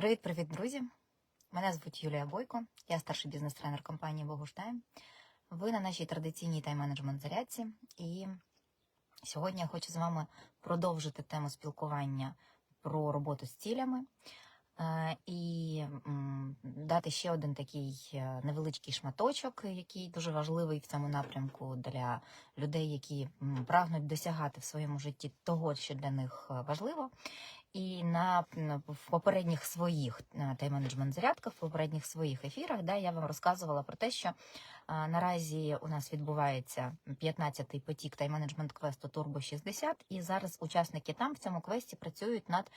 Привіт-привіт, друзі! Мене звуть Юлія Бойко, я старший бізнес-тренер компанії Богуштайм. Ви на нашій традиційній тайм-менеджмент зарядці. І сьогодні я хочу з вами продовжити тему спілкування про роботу з цілями е, і дати ще один такий е, невеличкий шматочок, який дуже важливий в цьому напрямку для людей, які прагнуть досягати в своєму житті того, що для них е, важливо. І на в попередніх своїх е, тайм-менеджмент зарядках, в попередніх своїх ефірах, да, я вам розказувала про те, що а, наразі у нас відбувається 15-й потік тайм-менеджмент квесту Turbo 60, і зараз учасники там в цьому квесті працюють над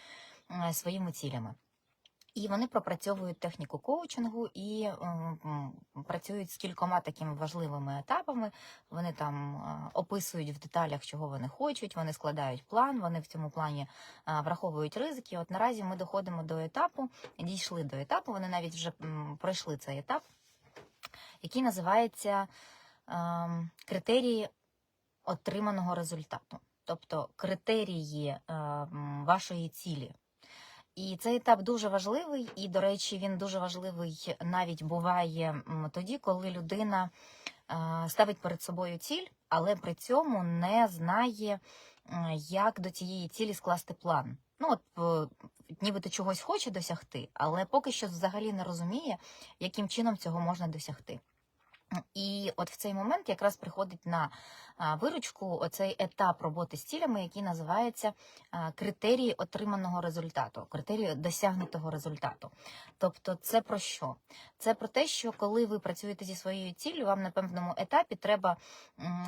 а, своїми цілями. І вони пропрацьовують техніку коучингу і працюють з кількома такими важливими етапами. Вони там е, описують в деталях, чого вони хочуть. Вони складають план. Вони в цьому плані е, враховують ризики. От наразі ми доходимо до етапу, дійшли до етапу. Вони навіть вже пройшли цей етап, який називається ем, критерії отриманого результату, тобто критерії е, вашої цілі. І цей етап дуже важливий, і, до речі, він дуже важливий навіть буває тоді, коли людина е, ставить перед собою ціль, але при цьому не знає, як до цієї цілі скласти план. Ну, от е, нібито чогось хоче досягти, але поки що взагалі не розуміє, яким чином цього можна досягти. І от в цей момент якраз приходить на виручку оцей етап роботи з цілями, який називається критерії отриманого результату, критерії досягнутого результату. Тобто, це про що? Це про те, що коли ви працюєте зі своєю ціллю, вам на певному етапі треба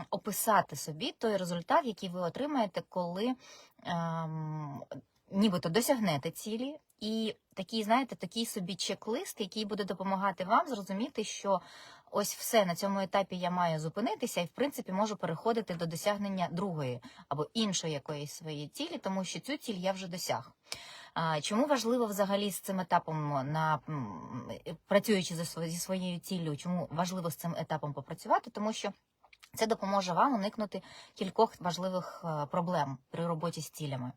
описати собі той результат, який ви отримаєте, коли ем, нібито досягнете цілі. І такий, знаєте, такий собі чек-лист, який буде допомагати вам зрозуміти, що ось все на цьому етапі я маю зупинитися, і в принципі можу переходити до досягнення другої або іншої якоїсь своєї цілі, тому що цю ціль я вже досяг. Чому важливо взагалі з цим етапом на працюючи зі сво- зі своєю ціллю, чому важливо з цим етапом попрацювати? Тому що це допоможе вам уникнути кількох важливих е, проблем при роботі з цілями.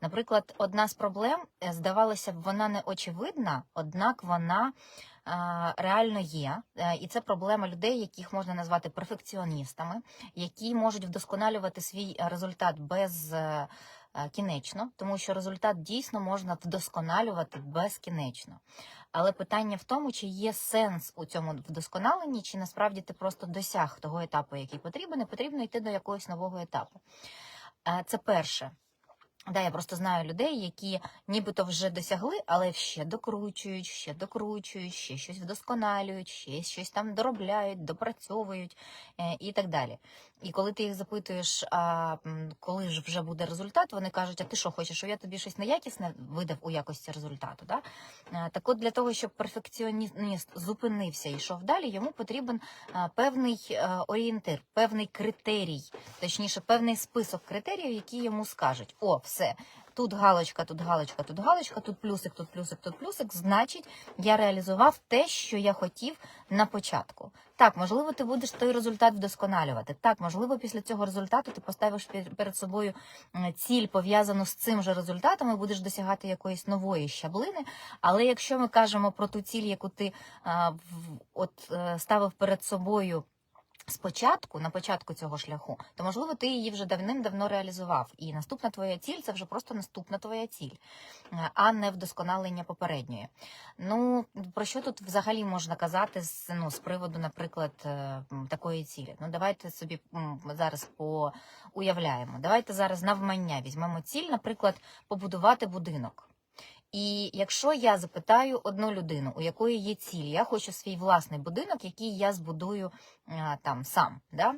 Наприклад, одна з проблем, е, здавалося б, вона не очевидна, однак вона реально є. Е, І це проблема людей, яких можна назвати перфекціоністами, які можуть вдосконалювати свій результат без. е, е, Кінечно, тому що результат дійсно можна вдосконалювати безкінечно. Але питання в тому, чи є сенс у цьому вдосконаленні, чи насправді ти просто досяг того етапу, який потрібен, і потрібно йти до якогось нового етапу. Е, Це перше. Да, я просто знаю людей, які нібито вже досягли, але ще докручують, ще докручують, ще щось вдосконалюють, ще щось там доробляють, допрацьовують е, і так далі. І коли ти їх запитуєш, а коли ж вже буде результат, вони кажуть, а ти що хочеш, що я тобі щось неякісне видав у якості результату. Да? Е, Так от для того, щоб перфекціоніст зупинився і йшов далі, йому потрібен е, певний е, орієнтир, певний критерій, точніше, певний список критеріїв, які йому скажуть: о, все. Тут галочка, тут галочка, тут галочка, тут плюсик, тут плюсик, тут плюсик. Значить, я реалізував те, що я хотів на початку. Так, можливо, ти будеш той результат вдосконалювати. Так, можливо, після цього результату ти поставиш пер- перед собою ціль пов'язану з цим же результатом і будеш досягати якоїсь нової щаблини. Але якщо ми кажемо про ту ціль, яку ти а, от е, ставив перед собою. Спочатку, на початку цього шляху, то можливо ти її вже давним-давно реалізував. І наступна твоя ціль це вже просто наступна твоя ціль, е, а не вдосконалення попередньої. Ну про що тут взагалі можна казати з ну з приводу, наприклад, е, такої цілі? Ну давайте собі зараз поуявляємо. Давайте зараз навмання візьмемо ціль, наприклад, побудувати будинок. І якщо я запитаю одну людину, у якої є ціль, я хочу свій власний будинок, який я збудую там сам. Да?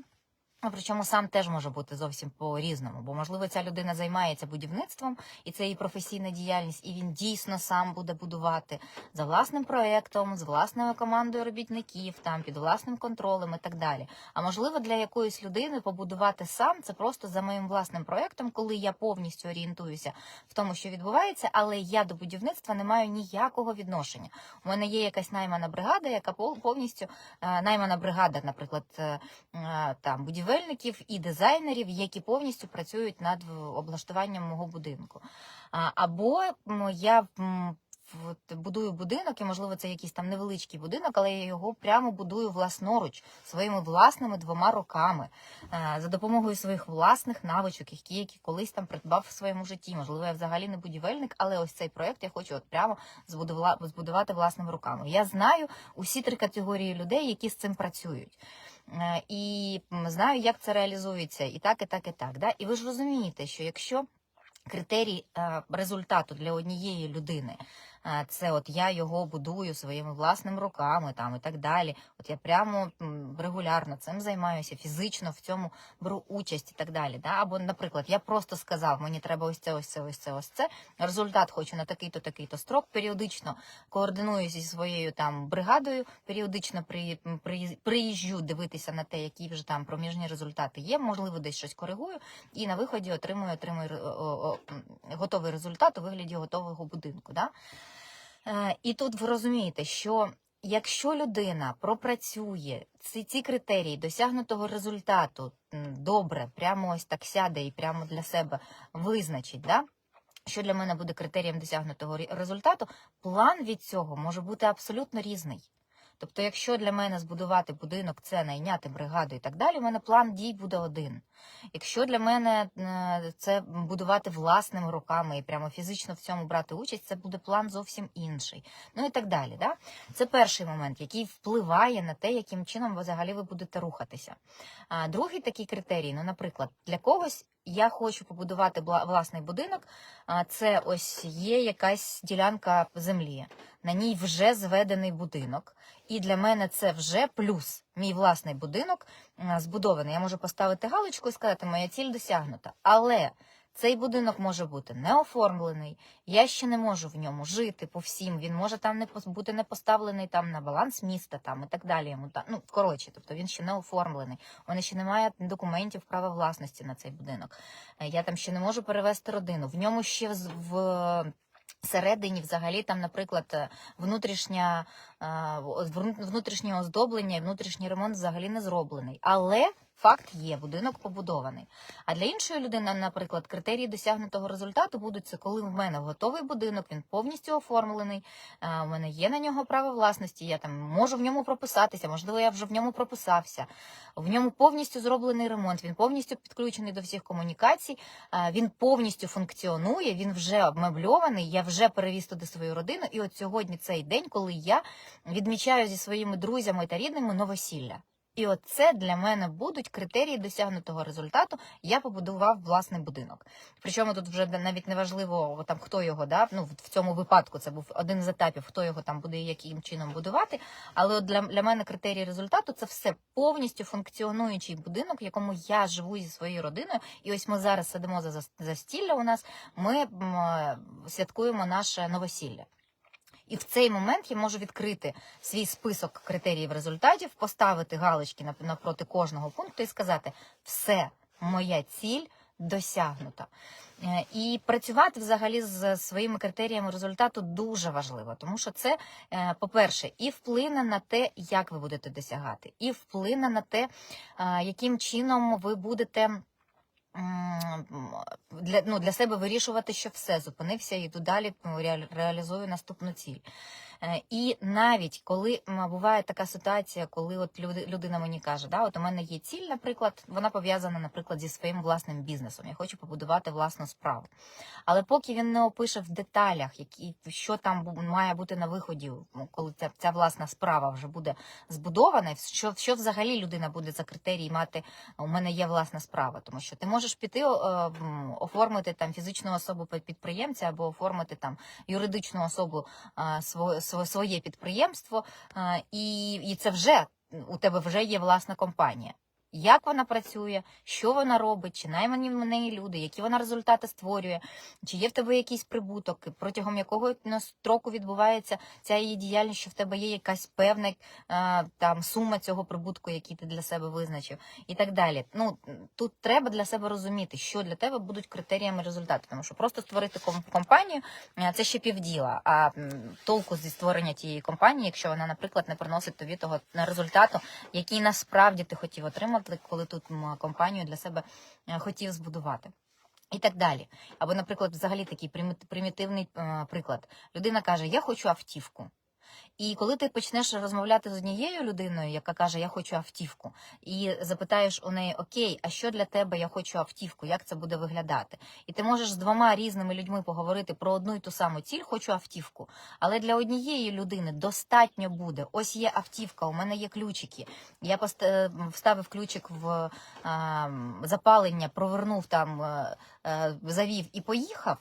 Ну, Причому сам теж може бути зовсім по-різному, бо можливо ця людина займається будівництвом, і це її професійна діяльність, і він дійсно сам буде будувати за власним проектом, з власною командою робітників, там під власним контролем і так далі. А можливо, для якоїсь людини побудувати сам це просто за моїм власним проектом, коли я повністю орієнтуюся в тому, що відбувається, але я до будівництва не маю ніякого відношення. У мене є якась наймана бригада, яка повністю е, наймана бригада, наприклад, е, е, там будівельників і дизайнерів, які повністю працюють над облаштуванням мого будинку. Або я от будую будинок, і можливо це якийсь там невеличкий будинок, але я його прямо будую власноруч своїми власними двома руками е, за допомогою своїх власних навичок, які, які колись там придбав в своєму житті. Можливо, я взагалі не будівельник, але ось цей проект я хочу от прямо збудува- збудувати власними руками. Я знаю усі три категорії людей, які з цим працюють. Е, І знаю, як це реалізується, і так, і так, і так. Да? І ви ж розумієте, що якщо критерій е, результату для однієї людини. Це от я його будую своїми власними руками там і так далі. От я прямо регулярно цим займаюся, фізично в цьому беру участь і так далі. Да? Або, наприклад, я просто сказав, мені треба ось це, ось це, ось це, ось це. Результат хочу на такий-то, такий-то строк. Періодично координуюся зі своєю там бригадою, періодично при, при, приїжджу дивитися на те, які вже там проміжні результати є. Можливо, десь щось коригую, і на виході отримую, отримую готовий результат у вигляді готового будинку. Да? Е, І тут ви розумієте, що якщо людина пропрацює ці, ці критерії досягнутого результату добре, прямо ось так сяде і прямо для себе визначить, да? що для мене буде критерієм досягнутого результату, план від цього може бути абсолютно різний. Тобто, якщо для мене збудувати будинок, це найняти бригаду і так далі, у мене план дій буде один. Якщо для мене е, це будувати власними руками і прямо фізично в цьому брати участь, це буде план зовсім інший. Ну і так далі. Да? Це перший момент, який впливає на те, яким чином ви взагалі ви будете рухатися. А другий такий критерій, ну, наприклад, для когось я хочу побудувати власний будинок. Це ось є якась ділянка землі, на ній вже зведений будинок. І для мене це вже плюс. Мій власний будинок збудований. Я можу поставити галочку і сказати, моя ціль досягнута. Але цей будинок може бути не оформлений. Я ще не можу в ньому жити по всім. Він може там не бути не поставлений там на баланс міста, там і так далі. Йому та ну коротше, тобто він ще не оформлений. У мене ще немає документів права власності на цей будинок. Е, Я там ще не можу перевести родину. В ньому ще в Всередині, взагалі, там, наприклад, е, внутрішня, е, внутрішнє оздоблення і внутрішній ремонт взагалі не зроблений. Але факт є, будинок побудований. А для іншої людини, наприклад, критерії досягнутого результату будуть це, коли в мене готовий будинок, він повністю оформлений, е, у мене є на нього право власності, я там можу в ньому прописатися, можливо, я вже в ньому прописався. В ньому повністю зроблений ремонт, він повністю підключений до всіх комунікацій, е, він повністю функціонує, він вже обмебльований, я вже перевіз туди свою родину. І от сьогодні цей день, коли я відмічаю зі своїми друзями та рідними новосілля. І от це для мене будуть критерії досягнутого результату. Я побудував власний будинок. Причому тут вже навіть не важливо там хто його да ну в цьому випадку це був один з етапів, хто його там буде і яким чином будувати. Але от для, для мене критерії результату це все повністю функціонуючий будинок, в якому я живу зі своєю родиною. І ось ми зараз сидимо за зас- застілля. У нас ми е, святкуємо наше новосілля. І в цей момент я можу відкрити свій список критеріїв результатів, поставити галочки нап- напроти кожного пункту і сказати: все, моя ціль досягнута. Е, І працювати взагалі з своїми критеріями результату дуже важливо, тому що це, е, по-перше, і вплине на те, як ви будете досягати, і вплине на те, е, яким чином ви будете. Для, ну, для себе вирішувати, що все зупинився, йду далі, реалізую наступну ціль. Е, І навіть коли буває така ситуація, коли от людина мені каже, да, от у мене є ціль, наприклад, вона пов'язана, наприклад, зі своїм власним бізнесом. Я хочу побудувати власну справу. Але поки він не опише в деталях, які що там має бути на виході, ну, коли ця, ця власна справа вже буде збудована, що, що взагалі людина буде за критерії мати, у мене є власна справа, тому що ти можеш піти е, оформити там фізичну особу під- підприємця або оформити там юридичну особу а, сво- сво- своє підприємство, і, і це вже у тебе вже є власна компанія. Як вона працює, що вона робить, чи наймані в неї люди, які вона результати створює, чи є в тебе якийсь прибуток, протягом якого строку відбувається ця її діяльність, що в тебе є якась певна е, там сума цього прибутку, який ти для себе визначив, і так далі. Ну тут треба для себе розуміти, що для тебе будуть критеріями результату, тому що просто створити компанію е, це ще півділа. А толку зі створення тієї компанії, якщо вона, наприклад, не приносить тобі того результату, який насправді ти хотів отримати, коли тут компанію для себе е, хотів збудувати. І так далі. Або, наприклад, взагалі такий примітивний е, приклад. Людина каже: Я хочу автівку. І коли ти почнеш розмовляти з однією людиною, яка каже, я хочу автівку, і запитаєш у неї, окей, а що для тебе я хочу автівку, як це буде виглядати? І ти можеш з двома різними людьми поговорити про одну і ту саму ціль, хочу автівку. Але для однієї людини достатньо буде. Ось є автівка, у мене є ключики. Я е, вставив ключик в запалення, провернув там, е, е, завів і поїхав.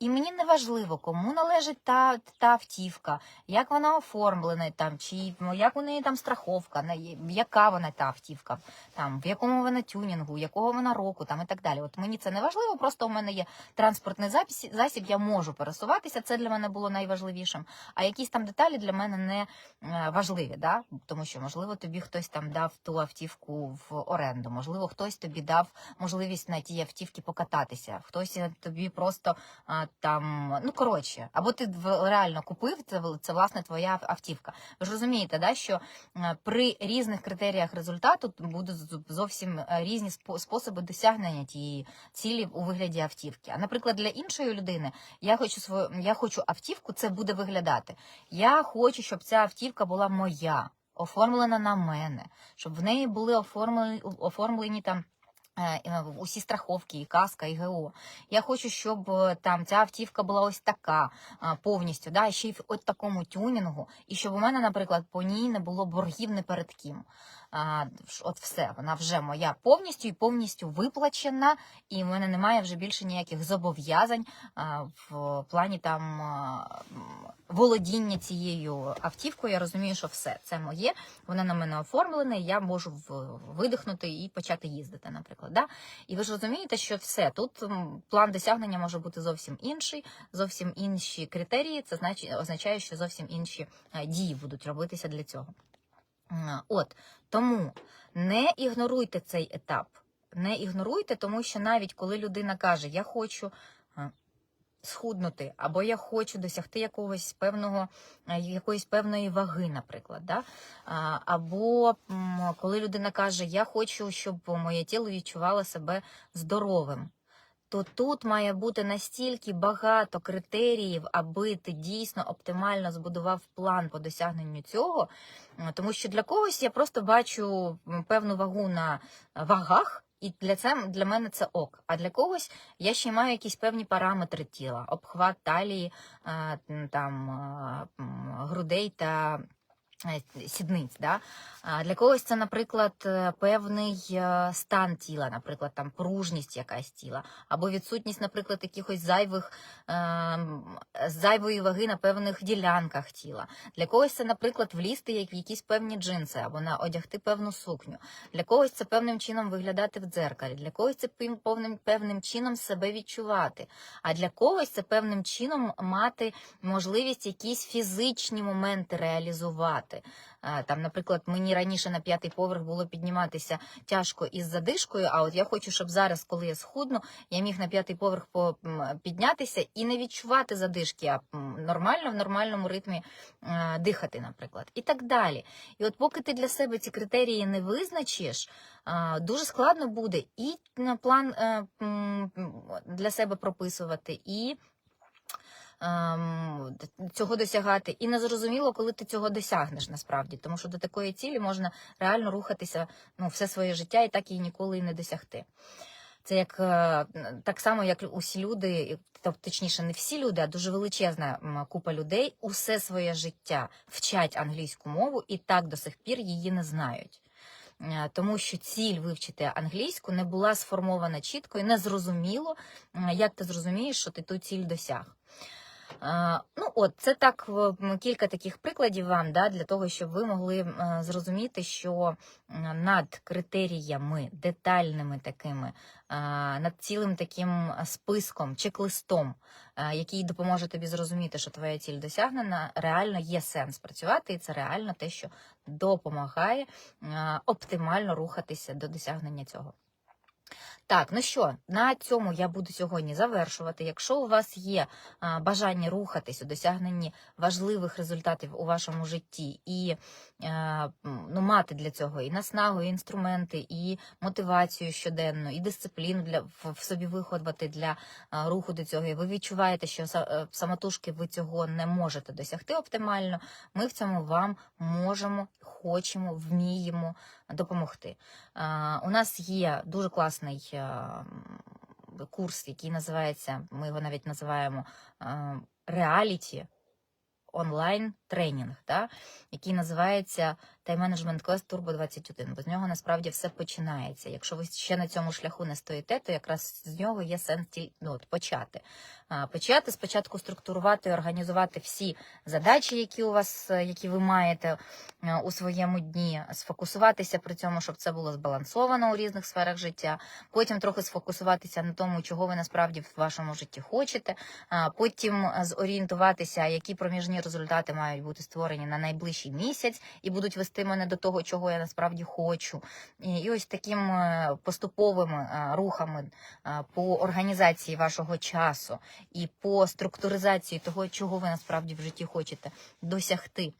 І мені не важливо, кому належить та, та автівка, як вона оформлена там, чи ну, як у неї там страховка, на яка вона та автівка, там в якому вона тюнінгу, якого вона року, там і так далі. От мені це не важливо, просто у мене є транспортний запис, засіб, я можу пересуватися. Це для мене було найважливішим. А якісь там деталі для мене не е, важливі, да? тому що можливо тобі хтось там дав ту автівку в оренду, можливо, хтось тобі дав можливість на тій автівці покататися, хтось е, тобі просто а, там, ну коротше, або ти реально купив це, це власне твоя автівка. Ви ж розумієте, да, що е, при різних критеріях результату будуть зовсім е, різні спо- способи досягнення тієї цілі у вигляді автівки. А наприклад, для іншої людини я хочу свою, я хочу автівку, це буде виглядати. Я хочу, щоб ця автівка була моя, оформлена на мене, щоб в неї були оформлені, оформлені там. Е, е, Усі страховки, і каска, і ГО. Я хочу, щоб е, там ця автівка була ось така повністю, да, ще й в от такому тюнінгу, і щоб у мене, наприклад, по ній не було боргів не перед ким. От все, вона вже моя повністю і повністю виплачена, і в мене немає вже більше ніяких зобов'язань в плані там володіння цією автівкою. Я розумію, що все це моє, вона на мене оформлена, і я можу видихнути і почати їздити, наприклад. Да? І ви ж розумієте, що все тут план досягнення може бути зовсім інший, зовсім інші критерії. Це значить означає, що зовсім інші е, дії будуть робитися для цього. От тому не ігноруйте цей етап. Не ігноруйте, тому що навіть коли людина каже, я хочу е, схуднути, або я хочу досягти якогось певного, е, якоїсь певної ваги, наприклад, да? Або коли людина каже, я хочу, щоб моє тіло відчувало себе здоровим. То тут має бути настільки багато критеріїв, аби ти дійсно оптимально збудував план по досягненню цього. Тому що для когось я просто бачу певну вагу на вагах, і для це для мене це ок. А для когось я ще маю якісь певні параметри тіла, обхват талії, е, там е, грудей та е, сідниць. Да? Для когось це, наприклад, е, певний е, стан тіла, наприклад, там пружність якась тіла, або відсутність, наприклад, якихось зайвих зайвої ваги на певних ділянках тіла. Для когось це, наприклад, влізти як в якісь певні джинси, або на одягти певну сукню. Для когось це певним чином виглядати в дзеркалі, для когось це певним, певним чином себе відчувати. А для когось це певним чином мати можливість якісь фізичні моменти реалізувати. Е, Там, наприклад, мені раніше на п'ятий поверх було підніматися тяжко із задишкою. А от я хочу, щоб зараз, коли я схудну, я міг на п'ятий поверх піднятися і не відчувати задишки, а нормально в нормальному ритмі дихати, наприклад, і так далі. І от поки ти для себе ці критерії не визначиш, дуже складно буде і план е, для себе прописувати, і цього досягати. І незрозуміло, коли ти цього досягнеш насправді, тому що до такої цілі можна реально рухатися ну, все своє життя і так її ніколи і не досягти. Це як е, так само, як усі люди, точніше, не всі люди, а дуже величезна купа людей усе своє життя вчать англійську мову і так до сих пір її не знають. Е, Тому що ціль вивчити англійську не була сформована чітко і не зрозуміло, як ти зрозумієш, що ти ту ціль досяг. Е, Ну, от це так кілька таких прикладів вам, да, для того, щоб ви могли е, зрозуміти, що над критеріями детальними такими, е, над цілим таким списком, чек-листом, е, який допоможе тобі зрозуміти, що твоя ціль досягнена, реально є сенс працювати, і це реально те, що допомагає е, оптимально рухатися до досягнення цього. Так, ну що, на цьому я буду сьогодні завершувати. Якщо у вас є бажання рухатись у досягненні важливих результатів у вашому житті і е, ну, мати для цього і наснагу, і інструменти, і мотивацію щоденну, і дисципліну для в, собі виходити для а, руху до цього, і ви відчуваєте, що са- е, самотужки ви цього не можете досягти оптимально, ми в цьому вам можемо, хочемо, вміємо допомогти. У нас є дуже класний е, курс, який називається, ми його навіть називаємо реаліті онлайн тренінг, да? який називається Management Quest Turbo 21. Бо з нього насправді все починається. Якщо ви ще на цьому шляху не стоїте, то якраз з нього є сенс ну, от, почати. А, Почати спочатку структурувати організувати всі задачі, які у вас, е, які ви маєте е, у своєму дні, сфокусуватися при цьому, щоб це було збалансовано у різних сферах життя. Потім трохи сфокусуватися на тому, чого ви насправді в вашому житті хочете. А, Потім е, зорієнтуватися, які проміжні результати мають бути створені на найближчий місяць і будуть вести мене до того, чого я насправді хочу. І і ось таким е, поступовими е, рухами е, по організації вашого часу і по структуризації того, чого ви насправді в житті хочете досягти.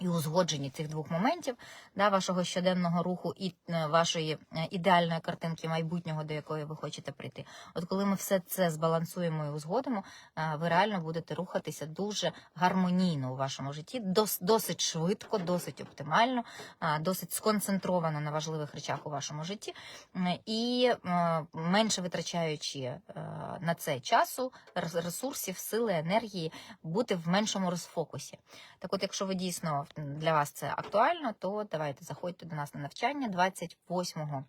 І узгодженні цих двох моментів да, вашого щоденного руху і е, вашої е, ідеальної картинки майбутнього, до якої ви хочете прийти. От коли ми все це збалансуємо і узгодимо, е, ви реально будете рухатися дуже гармонійно у вашому житті, дос- досить швидко, досить оптимально, досить сконцентровано на важливих речах у вашому житті, і менше витрачаючи на це часу, ресурсів, сили, енергії, бути в меншому розфокусі. Так от, якщо ви дійсно для вас це актуально, то давайте заходьте до нас на навчання 28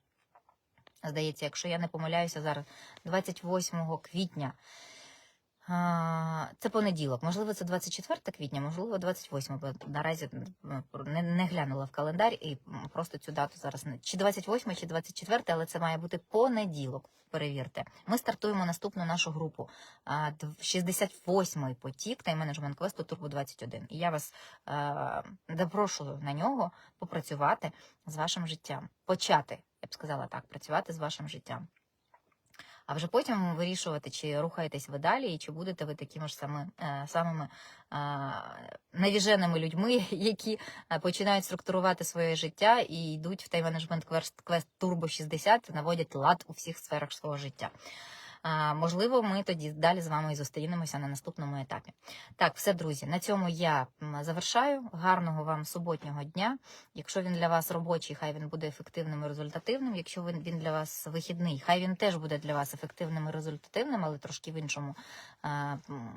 Здається, якщо я не помиляюся зараз, 28 квітня. Це понеділок. Можливо, це 24 квітня, можливо, 28, бо наразі не, глянула в календар і просто цю дату зараз не чи 28, чи 24, але це має бути понеділок. Перевірте. Ми стартуємо наступну нашу групу. а, дв- 68-й потік тайм-менеджмент квесту Турбо 21. І я вас е, запрошую на нього попрацювати з вашим життям. Почати, я б сказала так, працювати з вашим життям. А вже потім вирішувати, чи рухаєтесь ви далі, і чи будете ви такими ж сами, е, самими навіженими людьми, які е, починають структурувати своє життя і йдуть в тайм-менеджмент квест, квест Turbo 60, наводять лад у всіх сферах свого життя. Можливо, ми тоді далі з вами і зустрінемося на наступному етапі. Так, все, друзі, на цьому я завершаю. Гарного вам суботнього дня. Якщо він для вас робочий, хай він буде ефективним і результативним. Якщо він, він для вас вихідний, хай він теж буде для вас ефективним і результативним, але трошки в іншому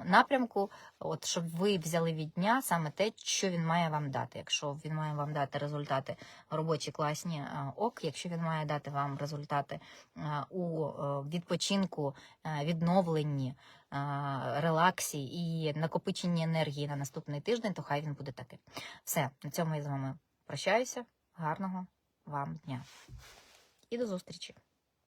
напрямку. От щоб ви взяли від дня саме те, що він має вам дати. Якщо він має вам дати результати робочі, класні, ок. Якщо він має дати вам результати у е, відпочинку, е, відновленні, е, релаксі і накопиченні енергії на наступний тиждень, то хай він буде таким. Все, на цьому я з вами прощаюся. Гарного вам дня і до зустрічі!